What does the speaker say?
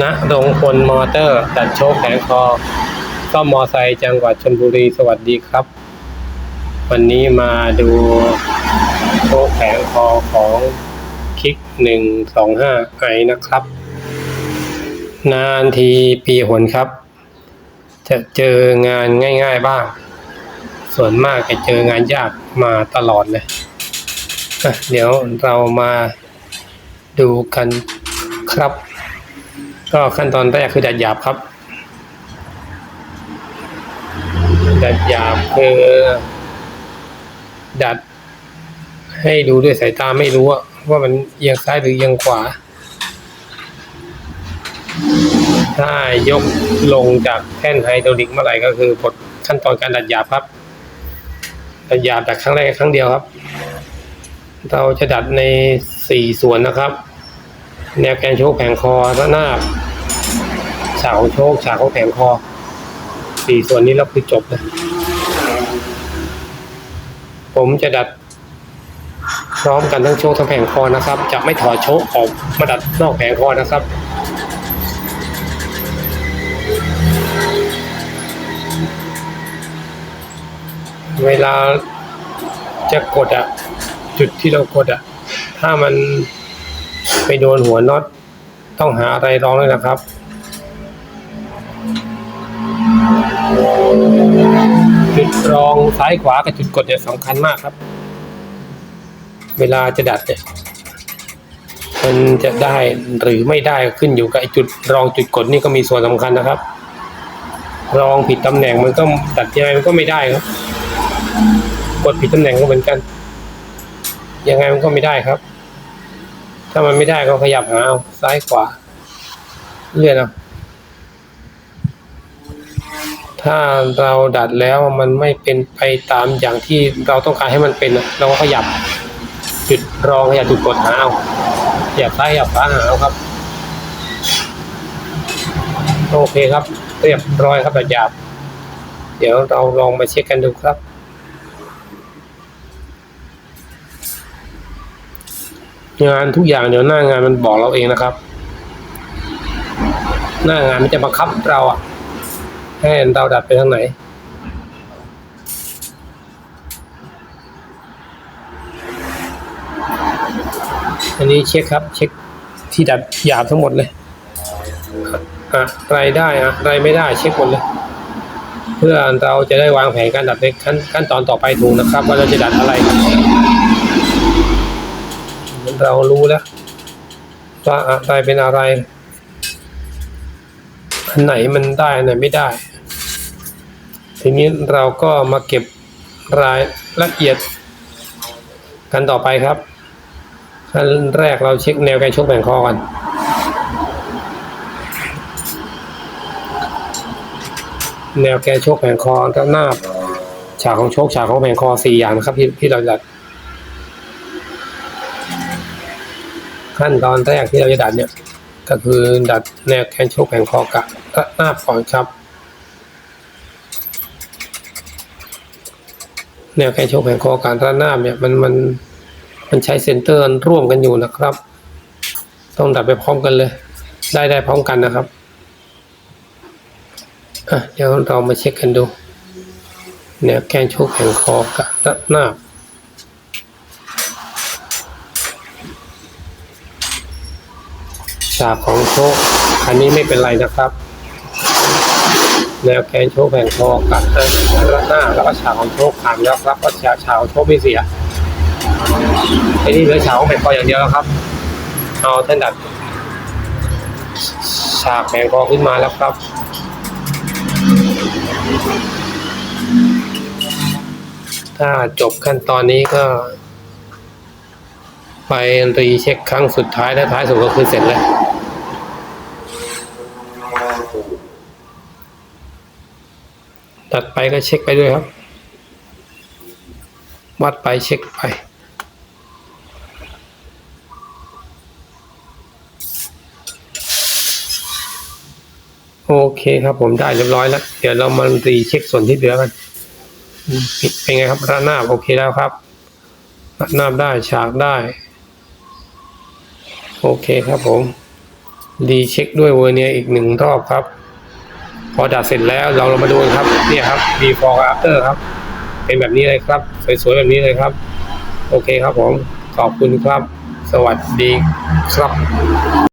ณดงพลมอเตอร์ ตัดโชคแผงคอซ่อมมอไซค์จังหวัดชลบุรีสวัสดีครับ วันนี้มาดูโชคแผงคอของคิกหนึ่งสองห้าไอนะครับ นานทีปีหนครับ จะเจองานง่าย ๆบ้าง ส่วนมากจะเจองานยากมาตลอดเลยเดี๋ยวเรามาดูกันครับ ก็ขั้นตอนแรกคือดัดหยาบครับ ดัดหยาบคือ ดัด ให้ดูด้วยสายตาไม่รู้ว่ามันเอียงซ้ายหรือเอียงขวา ถ้ายกลงจากแท่นไฮดรอลิกเมื่อไหร่ก็คือบทขั้นตอนการดัดหยาบครับ ดัดหยาบแต่ครั้งแรกครั้งเดียวครับ เราจะดัดในสี่ส่วนนะครับ แนวแกนโชคแผงคอระนาบฉากของโชคฉากของแผงคอสี่ส่วนนี้เราคือจบเลยผมจะดัดพร้อมกันทั้งโชคทั้งแผงคอนะครับ จะไม่ถอดโชคออกมาดัดนอกแผงคอนะครับเวลาจะกดอะจุดที่เรากดอะถ้ามัน โดนหัวน็อตต้องหาอะไรรองเลยนะครับ จุดรองซ้ายขวากับจุดกดเนี่ยสำคัญมากครับ เวลาจะดัดเนี่ยมันจะได้หรือไม่ได้ขึ้นอยู่กับจุดรองจุดกดนี่ก็มีส่วนสำคัญนะครับ รองผิดตำแหน่งมันก็ดัดยังไงมันก็ไม่ได้ครับ กดผิดตำแหน่งก็เหมือนกัน ยังไงมันก็ไม่ได้ครับ ถ้ามันไม่ได้ก็ขยับหาเอาซ้ายขวา เลื่อนเอาถ้าเราดัดแล้วมันไม่เป็นไปตามอย่างที่เราต้องการให้มันเป็นเราก็ขยับจุดรองขยับจุดกดหาเอาขยับซ้ายขยับขวาหาเอาครับ โอเคครับ เรียบร้อยครับแบบหยาบ เดี๋ยวเราลองมาเช็คกันดูครับ งานทุกอย่างเดี๋ยวหน้างานมันบอกเราเองนะครับ หน้างานมันจะบังคับเราอะให้เราดัดไปทางไหนอันนี้เช็คครับ เช็คที่ดัดหยาบทั้งหมดเลยอะอะไรได้อะอะไรไม่ได้เช็คหมดเลย เพื่อเราจะได้วางแผนการดัดในขั้นขั้นตอนต่อไปถูกนะครับ ว่าเราจะดัดอะไร เรารู้แล้วว่าอะไรเป็นอะไร อันไหนมันได้อันไหนไม่ได้ ทีนี้เราก็มาเก็บรายละเอียดกันต่อไปครับขั้นแรกเราเช็คแนวการชกแบ่งคอกันแนวแกนโชคแผงคอด้านหน้าฉากของโชคฉากของแผงคอสี่อย่างนะครับที่ที่เราดัด ขั้นตอนแรกที่เราจะดัดเนี่ย ก็คือดัดแนวแกนชคแผงคอกับระนาก่อนครับ แนวแกนชคแผงคอการระนาบเนี่ยมันมันมันใช้เซนเตอร์ร่วมกันอยู่นะครับ ต้องดัดไปพร้อมกันเลย ได้ได้พร้อมกันนะครับอะเดี๋ยวเรามาเช็คกันดู แนวแกนชคแผงคอกับระนา ฉากของโชคอันนี้ไม่เป็นไรนะครับ แนวแกนโชคแผงคอกับด้านหน้าแล้วก็ฉากของโชคผ่านแล้วครับก็ฉากฉากของโชคไม่เสียไอ้นี่เหลือฉากของแผงคออย่างเดียวแล้วครับ เอาท่านดัดฉากแผงคอขึ้นมาแล้วครับถ้าจบขั้นตอนนี้ก็ ไปรีเช็คครั้งสุดท้ายและท้ายสุดก็คือเสร็จเลยตัดไปก็เช็คไปด้วยครับ วัดไปเช็คไป โอเคครับผมได้เรียบร้อยแล้ว เดี๋ยวเรามารีเช็คส่วนที่เหลือกันอืมเป็นไงครับระนาบโอเคแล้วครับระนาบได้ฉากได้ โอเคครับผมดีเช็คด้วยเวอร์เนียอีกหนึ่งรอบครับ พอดัดเสร็จแล้วเราเรามาดูครับเนี่ยครับ before กับ after ครับ เป็นแบบนี้เลยครับ สวยๆแบบนี้เลยครับ โอเคครับผม ขอบคุณครับ สวัสดีครับ